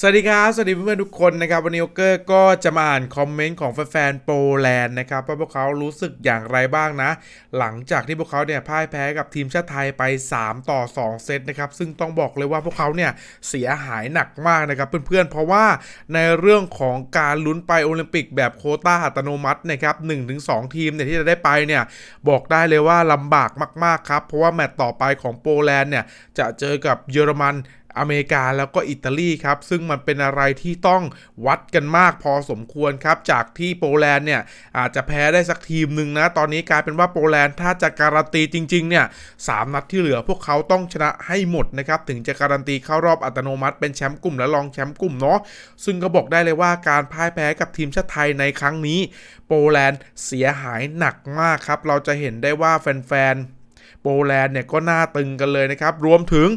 สวัสดีครับ สวัสดีเพื่อนๆทุกคนนะครับ วันนี้โอเกอร์ก็จะมาอ่านคอมเมนต์ของแฟนๆโปแลนด์นะครับว่าพวกเขารู้สึกอย่างไรบ้างนะ หลังจากที่พวกเขาเนี่ยพ่ายแพ้กับทีมชาติไทยไป 3 ต่อ 2 เซตนะครับ ซึ่งต้องบอกเลยว่าพวกเขาเนี่ยเสียหายหนักมากนะครับเพื่อนๆ เพราะว่าในเรื่องของการลุ้นไปโอลิมปิกแบบโคต้าอัตโนมัตินะครับ1-2ทีมเนี่ยที่จะได้ไปเนี่ยบอกได้เลยว่าลำบากมากๆครับเพราะว่าแมตต์ต่อไปของโปแลนด์เนี่ยจะเจอกับเยอรมัน อเมริกาแล้วก็อิตาลีครับซึ่งมันเป็นอะไรที่ต้องวัดกันมากพอสมควรครับจากที่โปแลนด์เนี่ยอาจจะแพ้ได้สักทีมหนึ่งนะตอนนี้กลายเป็นว่าโปแลนด์ถ้าจะการันตีจริงๆเนี่ยสามนัดที่เหลือพวกเขาต้องชนะให้หมดนะครับถึงจะการันตีเข้ารอบอัตโนมัติเป็นแชมป์กลุ่มและรองแชมป์กลุ่มเนาะซึ่งก็บอกได้เลยว่าการพ่ายแพ้กับทีมชาติไทยในครั้งนี้ โปแลนด์เสียหายหนักมากครับเราจะเห็นได้ว่าแฟนๆโปแลนด์เนี่ยก็น่าตึงกันเลยนะครับ รวมถึง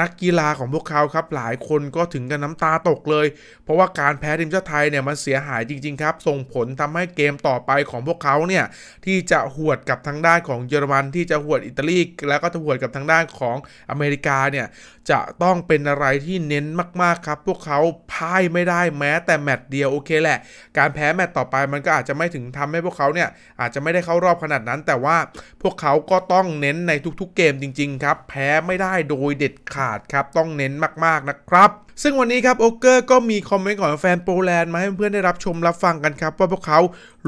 นักกีฬาของพวกเขาครับหลายคนก็ถึงกับน้ำตาตกเลย เพราะว่าการแพ้ทีมชาติไทยเนี่ยมันเสียหายจริง ๆ ครับ ส่งผลทำให้เกมต่อไปของพวกเขาเนี่ยที่จะหวดกับทางด้านของเยอรมันที่จะหวดอิตาลีแล้วก็จะหวดกับทางด้านของอเมริกาเนี่ยจะต้องเป็นอะไรที่เน้นมากๆครับ พวกเขาพ่ายไม่ได้แม้แต่แมตช์เดียวโอเคแหละ การแพ้แมตช์ต่อไปมันก็อาจจะไม่ถึงทำให้พวกเขาเนี่ยอาจจะไม่ได้เข้ารอบขนาดนั้น แต่ว่าพวกเขาก็ต้องเน้นในทุกๆเกมจริง ๆ ครับ แพ้ไม่ได้โดยเด็ดขาดครับต้องเน้นมากๆนะครับ ซึ่งวันนี้ครับโอเกอร์ก็มีคอมเมนต์ของแฟนโปแลนด์มาให้เพื่อนๆได้รับชมรับฟังกันครับ ว่าพวกเขา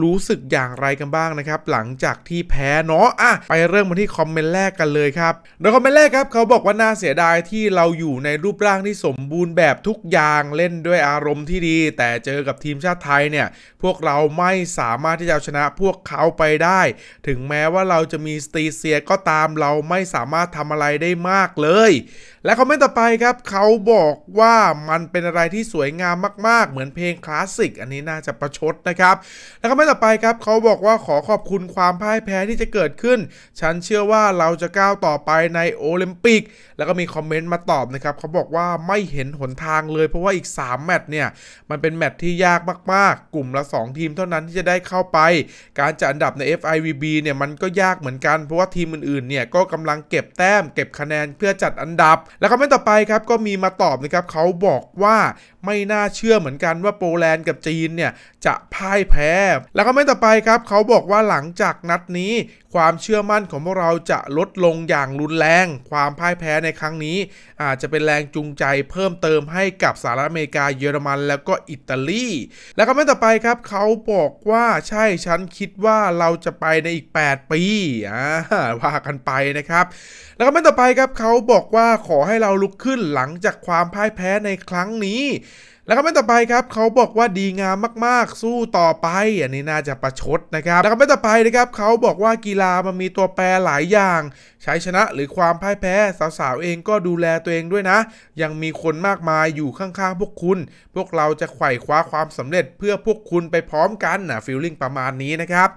รู้สึกอย่างไรกันบ้างนะครับ หลังจากที่แพ้เนาะอะไปเริ่มมาที่คอมเมนต์แรกกันเลยครับโดยคอมเมนต์แรกครับเขาบอกว่าน่าเสียดายที่เราอยู่ในรูปร่างที่สมบูรณ์แบบทุกอย่างเล่นด้วยอารมณ์ที่ดี แต่เจอกับทีมชาติไทยเนี่ยพวกเราไม่สามารถที่จะเอาชนะพวกเขาไปได้ ถึงแม้ว่าเราจะมีสตีเซียก็ตามเราไม่สามารถทำอะไรได้มากเลย และคอมเมนต์ต่อไปครับเขาบอกว่ามันเป็นอะไรที่สวยงามมาก ๆ เหมือนเพลงคลาสสิกอันนี้น่าจะประชดนะครับ แล้วคอมเมนต์ต่อไปครับเขาบอกว่าขอขอบคุณความพ่ายแพ้ที่จะเกิดขึ้น ฉันเชื่อว่าเราจะก้าวต่อไปในโอลิมปิก แล้วก็มีคอมเมนต์มาตอบนะครับเขาบอกว่าไม่เห็นหนทางเลยเพราะว่าอีก 3 แมตช์เนี่ยมันเป็นแมตช์ที่ยากมาก ๆ กลุ่มละ 2 ทีมเท่านั้นที่จะได้เข้าไป การจัดอันดับใน FIVB เนี่ยมันก็ยากเหมือนกันเพราะว่าทีมอื่นๆเนี่ยก็กำลังเก็บแต้ม เก็บคะแนนเพื่อจัดอันดับ แล้วคอมเมนต์ต่อไปครับก็มีมาตอบนะครับเขาบอกว่าไม่น่าเชื่อเหมือนกันว่าโปแลนด์กับจีนเนี่ยจะพ่ายแพ้ แล้วคอมเมนต์ต่อไปครับ เขาบอกว่าหลังจากนัดนี้ ความเชื่อมั่นของพวกเราจะลดลงอย่างรุนแรง ความพ่ายแพ้ในครั้งนี้ อาจจะเป็นแรงจูงใจเพิ่มเติมให้กับสหรัฐอเมริกาเยอรมันแล้วก็อิตาลีแล้วคอมเมนต์ต่อไปครับเขาบอกว่าใช่ฉันคิดว่าเราจะไปในอีก 8 ปีอ่าว่ากันไปนะครับ แล้วคอมเมนต์ต่อไปครับเขาบอกว่าขอให้เราลุกขึ้นหลังจากความพ่ายแพ้ในครั้งนี้ แล้วคอมเมนต์ต่อไปครับเขาบอกว่าดีงามมากๆ สู้ต่อไป อันนี้น่าจะประชดนะครับ แล้วคอมเมนต์ต่อไปนะครับเขาบอกว่ากีฬามันมีตัวแปรหลายอย่าง ใช้ชนะหรือความพ่ายแพ้สาวๆเองก็ดูแลตัวเองด้วยนะ ยังมีคนมากมายอยู่ข้างๆพวกคุณ พวกเราจะไขว่คว้าความสำเร็จเพื่อพวกคุณไปพร้อมกันนะฟีลลิ่งประมาณนี้นะครับ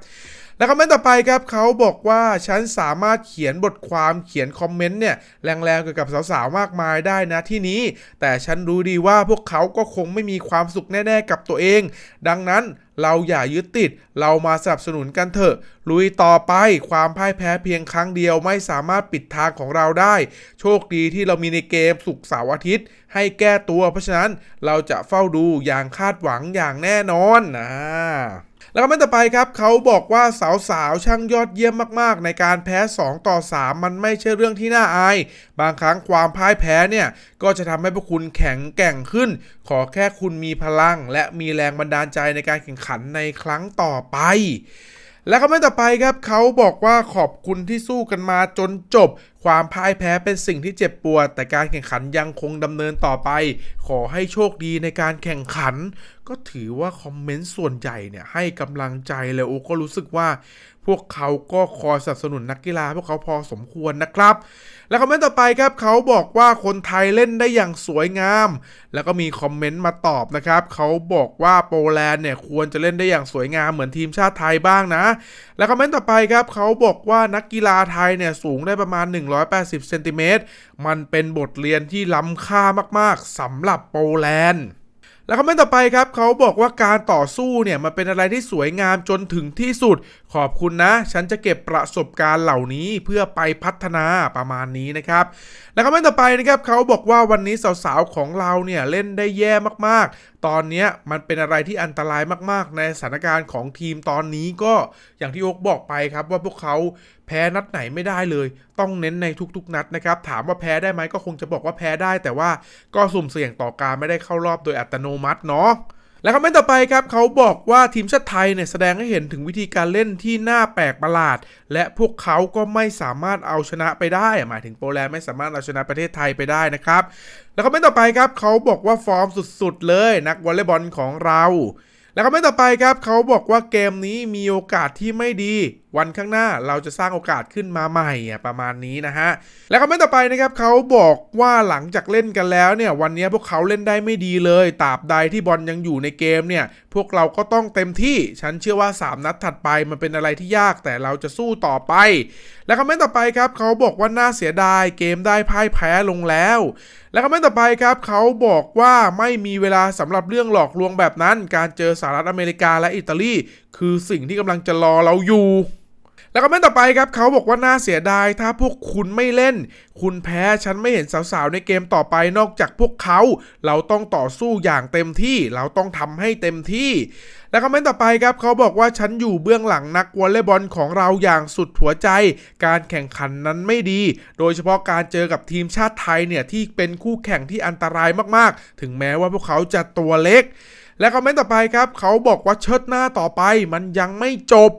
แล้วคอมเมนต์ต่อไปครับเขาบอกว่าฉันสามารถเขียนบทความเขียนคอมเมนต์เนี่ยแรงๆเกี่ยวกับสาวๆมากมายได้นะที่นี้ แต่ฉันรู้ดีว่าพวกเขาก็คงไม่มีความสุขแน่ๆกับตัวเอง ดังนั้นเราอย่ายึดติด เรามาสนับสนุนกันเถอะ ลุยต่อไป ความพ่ายแพ้เพียงครั้งเดียวไม่สามารถปิดทางของเราได้ โชคดีที่เรามีในเกมสุกเสาร์อาทิตย์ ให้แก้ตัว เพราะฉะนั้นเราจะเฝ้าดูอย่างคาดหวังอย่างแน่นอนนะ แล้วก็ไม่ต่อไปครับเขาบอกว่าสาวๆช่างยอดเยี่ยมมากๆ ในการแพ้ 2 ต่อ 3 มันไม่ใช่เรื่องที่น่าอาย บางครั้งความพ่ายแพ้เนี่ย ก็จะทำให้พวกคุณแข็งแกร่งขึ้น ขอแค่คุณมีพลัง และมีแรงบันดาลใจในการแข่งขันในครั้งต่อไปแล้วก็ไม่ต่อไปครับเขาบอกว่าขอบคุณที่สู้กันมาจนจบความพ่ายแพ้เป็นสิ่งที่เจ็บปวด แต่การแข่งขันยังคงดำเนินต่อไป ขอให้โชคดีในการแข่งขัน ก็ถือว่าคอมเมนต์ส่วนใหญ่เนี่ยให้กำลังใจเลยโอ้ก็รู้สึกว่า พวกเขาก็คอยสนับสนุนนักกีฬาพวกเขาพอสมควรนะครับ แล้วคอมเมนต์ต่อไปครับเขาบอกว่าคนไทยเล่นได้อย่างสวยงาม แล้วก็มีคอมเมนต์มาตอบนะครับเขาบอกว่าโปแลนด์เนี่ยควรจะเล่นได้อย่างสวยงามเหมือนทีมชาติไทยบ้างนะ แล้วคอมเมนต์ต่อไปครับเขาบอกว่านักกีฬาไทยเนี่ยสูงได้ประมาณ180 เซนติเมตร มันเป็นบทเรียนที่ล้ำค่ามากๆสำหรับโปแลนด์แล้วคอมเมนต์ต่อไปครับเขาบอกว่าการต่อสู้เนี่ยมันเป็นอะไรที่สวยงามจนถึงที่สุด ขอบคุณนะ ฉันจะเก็บประสบการณ์เหล่านี้เพื่อไปพัฒนาประมาณนี้นะครับ แล้วแล้วคอมเมนต์ต่อไปนะครับเขาบอกว่าวันนี้สาวๆของเราเนี่ยเล่นได้แย่มากๆ ตอนนี้มันเป็นอะไรที่อันตรายมากๆ ในสถานการณ์ของทีมตอนนี้ก็อย่างที่โอ๊กบอกไปครับว่าพวกเขาแพ้นัดไหนไม่ได้เลย ต้องเน้นในทุกๆ นัดนะครับ ถามว่าแพ้ได้ไหมก็คงจะบอกว่าแพ้ได้ แต่ว่าก็สุ่มเสี่ยงต่อการไม่ได้เข้ารอบโดยอัตโนมัติเนาะ แล้วคอมเมนต์ต่อไปครับเขาบอกว่าทีมชาติไทยเนี่ยแสดงให้เห็นถึงวิธีการเล่นที่น่าแปลกประหลาด และพวกเขาก็ไม่สามารถเอาชนะไปได้ หมายถึงโปแลนด์ไม่สามารถเอาชนะประเทศไทยไปได้นะครับ แล้วคอมเมนต์ต่อไปครับเขาบอกว่าฟอร์มสุดๆ เลยนักวอลเลย์บอลของเรา แล้วคอมเมนต์ต่อไปครับเขาบอกว่าเกมนี้มีโอกาสที่ไม่ดีวันข้างหน้าเราจะสร้างโอกาสขึ้นมาใหม่ประมาณนี้นะฮะ แล้วคอมเมนต์ต่อไปนะครับเขาบอกว่าหลังจากเล่นกันแล้วเนี่ยวันนี้พวกเขาเล่นได้ไม่ดีเลยตราบใดที่บอลยังอยู่ในเกมเนี่ยพวกเราก็ต้องเต็มที่ ฉันเชื่อว่า 3 นัดถัดไปมันเป็นอะไรที่ยากแต่เราจะสู้ต่อไป แล้วคอมเมนต์ต่อไปครับเขาบอกว่าน่าเสียดายเกมได้พ่ายแพ้ลงแล้ว แล้วคอมเมนต์ต่อไปครับเขาบอกว่าไม่มีเวลาสำหรับเรื่องหลอกลวงแบบนั้น การเจอสหรัฐอเมริกาและอิตาลี คือสิ่งที่กำลังจะรอเราอยู่ แล้วคอมเมนต์ต่อไปครับเขาบอกว่าน่าเสียดายถ้าพวกคุณไม่เล่น คุณแพ้ฉันไม่เห็นสาวๆในเกมต่อไปนอกจากพวกเขา เราต้องต่อสู้อย่างเต็มที่เราต้องทำให้เต็มที่ แล้วคอมเมนต์ต่อไปครับเขาบอกว่าฉันอยู่เบื้องหลังนักวอลเลย์บอลของเราอย่างสุดหัวใจ การแข่งขันนั้นไม่ดี โดยเฉพาะการเจอกับทีมชาติไทยเนี่ยที่เป็นคู่แข่งที่อันตรายมากๆ ถึงแม้ว่าพวกเขาจะตัวเล็ก และคอมเมนต์ต่อไปครับเขาบอกว่าเชิดหน้าต่อไปมันยังไม่จบ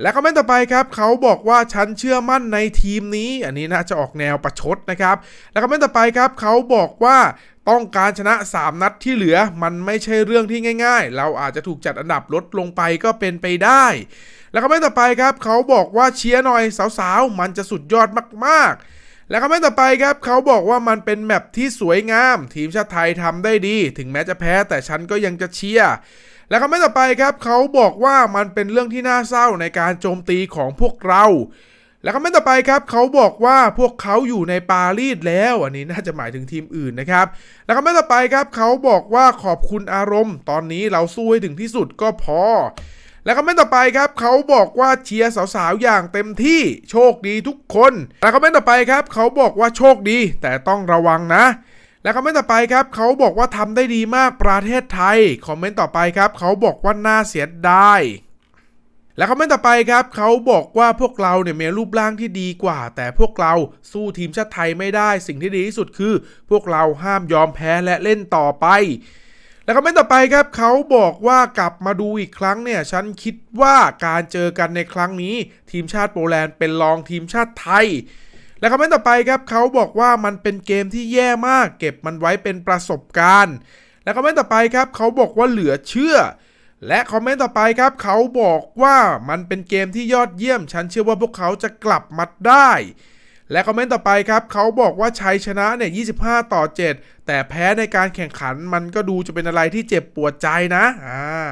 และคอมเมนต์ต่อไปครับเขาบอกว่าฉันเชื่อมั่นในทีมนี้ อันนี้น่าจะออกแนวประชดนะครับ แล้วคอมเมนต์ต่อไปครับเขาบอกว่าต้องการชนะ 3 นัดที่เหลือ มันไม่ใช่เรื่องที่ง่าย ๆ เราอาจจะถูกจัดอันดับลดลงไปก็เป็นไปได้ แล้วคอมเมนต์ต่อไปครับ เขาบอกว่าเชียร์หน่อยสาวๆ มันจะสุดยอดมากๆ แล้วคอมเมนต์ต่อไปครับ เขาบอกว่ามันเป็นแมปที่สวยงาม ทีมชาติไทยทำได้ดี ถึงแม้จะแพ้แต่ฉันก็ยังจะเชียร์ แล้วคอมเมนต์ต่อไปครับเขาบอกว่ามันเป็นเรื่องที่น่าเศร้าในการโจมตีของพวกเราแล้วคอมเมนต์ต่อไปครับเขาบอกว่าพวกเขาอยู่ในปารีสแล้ว อันนี้น่าจะหมายถึงทีมอื่นนะครับ แล้วคอมเมนต์ต่อไปครับเขาบอกว่าขอบคุณอารมณ์ ตอนนี้เราสู้ให้ถึงที่สุดก็พอ แล้วคอมเมนต์ต่อไปครับเขาบอกว่าเชียร์สาวๆอย่างเต็มที่โชคดีทุกคน แล้วคอมเมนต์ต่อไปครับเขาบอกว่าโชคดีแต่ต้องระวังนะ แล้วคอมเมนต์ต่อไปครับเขาบอกว่าทำได้ดีมากประเทศไทย คอมเมนต์ต่อไปครับเขาบอกว่าน่าเสียดายแล้วคอมเมนต์ต่อไปครับเขาบอกว่าพวกเราเนี่ยมีรูปร่างที่ดีกว่า แต่พวกเราสู้ทีมชาติไทยไม่ได้ สิ่งที่ดีที่สุดคือ พวกเราห้ามยอมแพ้และเล่นต่อไป แล้วคอมเมนต์ต่อไปครับเขาบอกว่ากลับมาดูอีกครั้งเนี่ยฉันคิดว่าการเจอกันในครั้งนี้ ทีมชาติโปแลนด์เป็นรองทีมชาติไทย แล้วคอมเมนต์ต่อไปครับเขาบอกว่ามันเป็นเกมที่แย่มากเก็บมันไว้เป็นประสบการณ์ แล้วคอมเมนต์ต่อไปครับเขาบอกว่าเหลือเชื่อ และคอมเมนต์ต่อไปครับเขาบอกว่ามันเป็นเกมที่ยอดเยี่ยม ฉันเชื่อว่าพวกเขาจะกลับมาได้ และคอมเมนต์ต่อไปครับเขาบอกว่าชัยชนะเนี่ย 25 ต่อ 7 แต่แพ้ในการแข่งขันมันก็ดูจะเป็นอะไรที่เจ็บปวดใจนะอ่า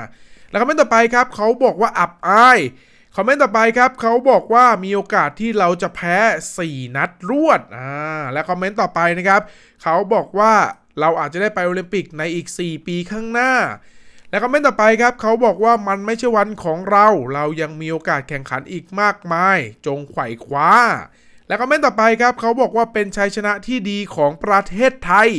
แล้วคอมเมนต์ต่อไปครับเขาบอกว่าอับอาย คอมเมนต์ต่อไปครับเขาบอกว่ามีโอกาสที่เราจะแพ้ 4 นัดรวดอ่าและคอมเมนต์ต่อไปนะครับเขาบอกว่าเราอาจจะได้ไปโอลิมปิกในอีก 4 ปีข้างหน้า และคอมเมนต์ต่อไปครับเขาบอกว่ามันไม่ใช่วันของเรา เรายังมีโอกาสแข่งขันอีกมากมาย จงไขว่คว้า และคอมเมนต์ต่อไปครับเขาบอกว่าเป็นชัยชนะที่ดีของประเทศไทย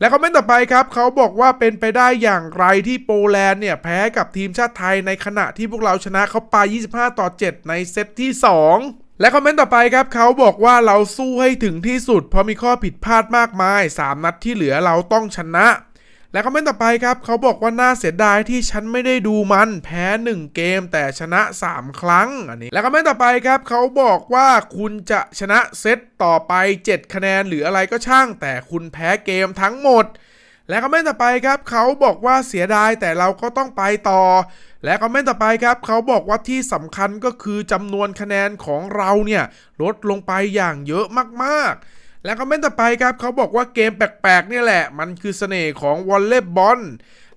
และคอมเมนต์ต่อไปครับเขาบอกว่าเป็นไปได้อย่างไรที่โปแลนด์เนี่ย แพ้กับทีมชาติไทยในขณะที่พวกเราชนะเขาไป 25 ต่อ 7 ในเซตที่ 2และคอมเมนต์ต่อไปครับเขาบอกว่าเราสู้ให้ถึงที่สุด เพราะมีข้อผิดพลาดมากมาย 3 นัดที่เหลือเราต้องชนะ และคอมเมนต์ต่อไปครับ เขาบอกว่าน่าเสียดายที่ฉันไม่ได้ดูมันแพ้ 1 เกมแต่ชนะ 3 ครั้งอันนี้ และคอมเมนต์ต่อไปครับ เขาบอกว่าคุณจะชนะเซตต่อไป 7 คะแนนหรืออะไรก็ช่าง แต่คุณแพ้เกมทั้งหมด และคอมเมนต์ต่อไปครับ เขาบอกว่าเสียดายแต่เราก็ต้องไปต่อ และคอมเมนต์ต่อไปครับเขาบอกว่าที่สำคัญก็คือจำนวนคะแนนของเราเนี่ยลดลงไปอย่างเยอะมากๆ และคอมเมนต์ต่อไปครับเขาบอกว่าเกมแปลกๆนี่แหละ มันคือเสน่ห์ของวอลเลย์บอล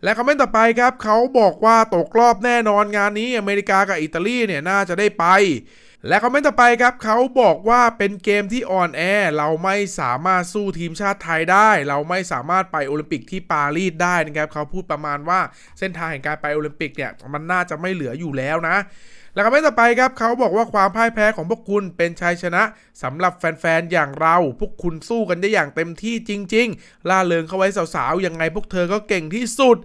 และคอมเมนต์ต่อไปครับเขาบอกว่าตกรอบแน่นอนงานนี้อเมริกากับอิตาลีเนี่ยน่าจะได้ไป และคอมเมนต์ต่อไปครับเขาบอกว่าเป็นเกมที่อ่อนแอ เราไม่สามารถสู้ทีมชาติไทยได้ เราไม่สามารถไปโอลิมปิกที่ปารีสได้นะครับเขาพูดประมาณว่าเส้นทางแห่งการไปโอลิมปิกเนี่ยมันน่าจะไม่เหลืออยู่แล้วนะ แล้วคอมเมนต์ต่อไปครับเขาบอกว่าความพ่ายแพ้ของพวกคุณเป็นชัยชนะสำหรับแฟนๆอย่างเรา พวกคุณสู้กันได้อย่างเต็มที่จริง ๆ ล่าเริงเข้าไว้สาวๆยังไงพวกเธอก็เก่งที่สุด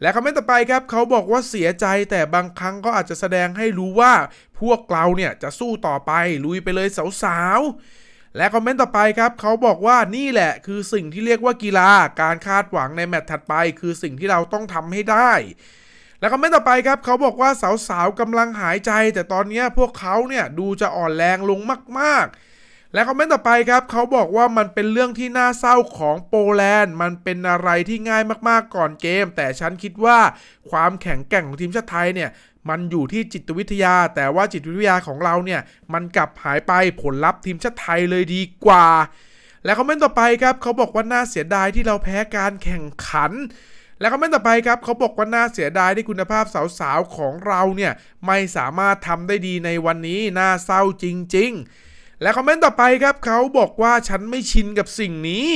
และคอมเมนต์ต่อไปครับเขาบอกว่าเสียใจแต่บางครั้งก็อาจจะแสดงให้รู้ว่าพวกเราเนี่ยจะสู้ต่อไปลุยไปเลยสาวๆ และคอมเมนต์ต่อไปครับเขาบอกว่านี่แหละคือสิ่งที่เรียกว่ากีฬาการคาดหวังในแมตช์ถัดไป คือสิ่งที่เราต้องทำให้ได้แล้วคอมเมนต์ต่อไปครับเขาบอกว่าสาวๆกำลังหายใจ แต่ตอนนี้พวกเขาเนี่ยดูจะอ่อนแรงลงมากๆ และคอมเมนต์ต่อไปครับเขาบอกว่ามันเป็นเรื่องที่น่าเศร้าของโปแลนด์ มันเป็นอะไรที่ง่ายมากๆก่อนเกม แต่ฉันคิดว่าความแข็งแกร่งของทีมชาติไทยเนี่ยมันอยู่ที่จิตวิทยา แต่ว่าจิตวิทยาของเราเนี่ยมันกลับหายไปผลลัพธ์ทีมชาติไทยเลยดีกว่า และคอมเมนต์ต่อไปครับเขาบอกว่าน่าเสียดายที่เราแพ้การแข่งขันแล้วคอมเมนต์ต่อไปครับเขาบอกว่าน่าเสียดายที่คุณภาพสาวๆของเราเนี่ยไม่สามารถทำได้ดีในวันนี้น่าเศร้าจริง ๆ และคอมเมนต์ต่อไปครับเขาบอกว่าฉันไม่ชินกับสิ่งนี้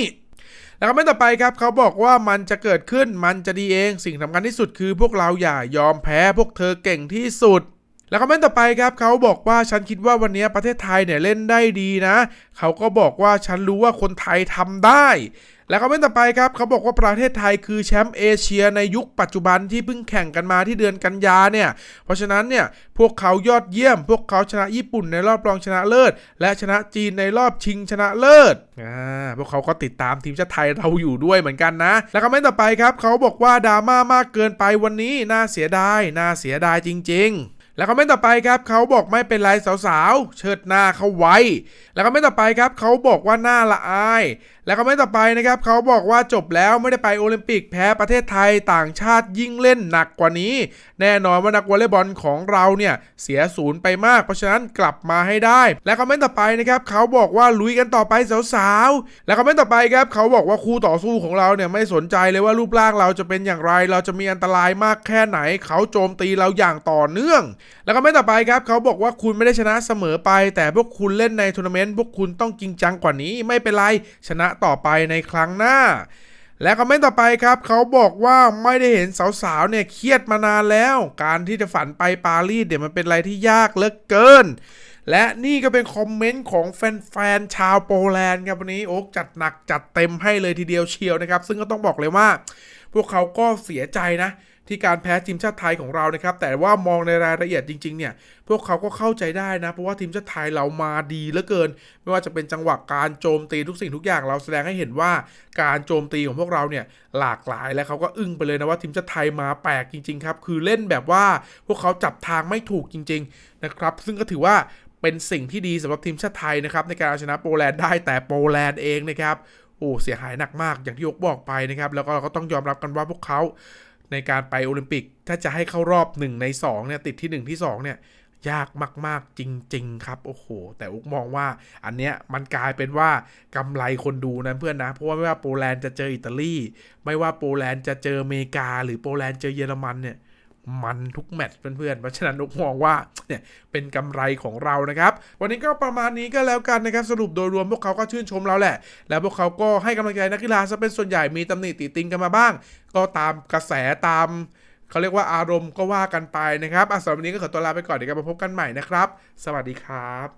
แล้วคอมเมนต์ต่อไปครับเขาบอกว่ามันจะเกิดขึ้นมันจะดีเองสิ่งสำคัญที่สุดคือพวกเราอย่ายอมแพ้พวกเธอเก่งที่สุดแล้วคอมเมนต์ต่อไปครับเขาบอกว่าฉันคิดว่าวันนี้ประเทศไทยเนี่ยเล่นได้ดีนะ เขาก็บอกว่าฉันรู้ว่าคนไทยทำได้ แล้วคอมเมนต์ต่อไปครับเขาบอกว่าประเทศไทยคือแชมป์เอเชียในยุคปัจจุบันที่เพิ่งแข่งกันมาที่เดือนกันยาเนี่ย เพราะฉะนั้นเนี่ยพวกเขายอดเยี่ยม พวกเขาชนะญี่ปุ่นในรอบรองชนะเลิศ และชนะจีนในรอบชิงชนะเลิศอ่าพวกเขาก็ติดตามทีมชาติไทยเราอยู่ด้วยเหมือนกันนะ แล้วคอมเมนต์ต่อไปครับเขาบอกว่าดราม่ามากเกินไปวันนี้น่าเสียดายน่าเสียดายจริง ๆ แล้วคอมเมนต์ต่อไปครับเขาบอกไม่เป็นไรสาวๆ เชิดหน้าเขาไว้ แล้วคอมเมนต์ต่อไปครับเขาบอกว่าหน้าละอาย แล้วคอมเมนต์ต่อไปนะครับเขาบอกว่าจบแล้วไม่ได้ไปโอลิมปิกแพ้ประเทศไทยต่างชาติยิ่งเล่นหนักกว่านี้ แน่นอนว่านักวอลเลย์บอลของเราเนี่ยเสียศูนย์ไปมาก เพราะฉะนั้นกลับมาให้ได้ และคอมเมนต์ต่อไปนะครับเขาบอกว่าลุยกันต่อไปสาวๆ แล้วคอมเมนต์ต่อไปครับเขาบอกว่าคู่ต่อสู้ของเราเนี่ยไม่สนใจเลยว่ารูปร่างเราจะเป็นอย่างไร เราจะมีอันตรายมากแค่ไหน เขาโจมตีเราอย่างต่อเนื่อง แล้วคอมเมนต์ต่อไปครับเขาบอกว่าคุณไม่ได้ชนะเสมอไป แต่พวกคุณเล่นในทัวร์นาเมนต์พวกคุณต้องจริงจังกว่านี้ไม่เป็นไรชนะต่อไปในครั้งหน้า และคอมเมนต์ต่อไปครับ เขาบอกว่าไม่ได้เห็นสาวๆเนี่ยเครียดมานานแล้ว การที่จะฝันไปปารีสเดี๋ยวมันเป็นอะไรที่ยากเหลือเกิน และนี่ก็เป็นคอมเมนต์ของแฟนๆชาวโปแลนด์ครับวันนี้โอ๊กจัดหนักจัดเต็มให้เลยทีเดียวเชียวนะครับ ซึ่งก็ต้องบอกเลยว่า พวกเขาก็เสียใจนะ ที่การแพ้ทีมชาติไทยของเรานะครับ แต่ว่ามองในรายละเอียดจริงๆเนี่ย พวกเขาก็เข้าใจได้นะ เพราะว่าทีมชาติไทยเรามาดีเหลือเกิน ไม่ว่าจะเป็นจังหวะการโจมตีทุกสิ่งทุกอย่างเราแสดงให้เห็นว่าการโจมตีของพวกเราเนี่ยหลากหลายและเขาก็อึ้งไปเลยนะว่าทีมชาติไทยมาแปลกจริง ๆ ครับ คือเล่นแบบว่าพวกเขาจับทางไม่ถูกจริง ๆ นะครับ ซึ่งก็ถือว่าเป็นสิ่งที่ดีสำหรับทีมชาติไทยนะครับในการเอาชนะโปแลนด์ได้แต่โปแลนด์เองนะครับโอ้เสียหายหนักมากอย่างที่ยกบอกไปนะครับ แล้วก็เราก็ต้องยอมรับกันว่าพวกเขา ในการไปโอลิมปิก ถ้าจะให้เข้ารอบ 1 ใน2เนี่ยติดที่ 1 ที่ 2 เนี่ย ยากมาก ๆ จริง ๆ ครับ โอ้โห แต่อุกมองว่าอันเนี้ยมันกลายเป็นว่ากำไรคนดูนะเพื่อนนะ เพราะว่าไม่ว่าโปแลนด์จะเจออิตาลี ไม่ว่าโปแลนด์จะเจออเมริกา หรือโปแลนด์เจอเยอรมันเนี่ย มันทุกแมตช์เพื่อนๆเพราะฉะนั้นนุกมองว่าเนี่ยเป็นกำไรของเรานะครับ วันนี้ก็ประมาณนี้ก็แล้วกันนะครับ สรุปโดยรวมพวกเขาก็ชื่นชมเราแหละ แล้วพวกเขาก็ให้กำลังใจนักกีฬาซะเป็นส่วนใหญ่มีตำหนิติติงกันมาบ้าง ก็ตามกระแสตามเขาเรียกว่าอารมณ์ก็ว่ากันไปนะครับอะสำหรับวันนี้ก็ขอตัวลาไปก่อนเดี๋ยวกลับมาพบกันใหม่นะครับ สวัสดีครับ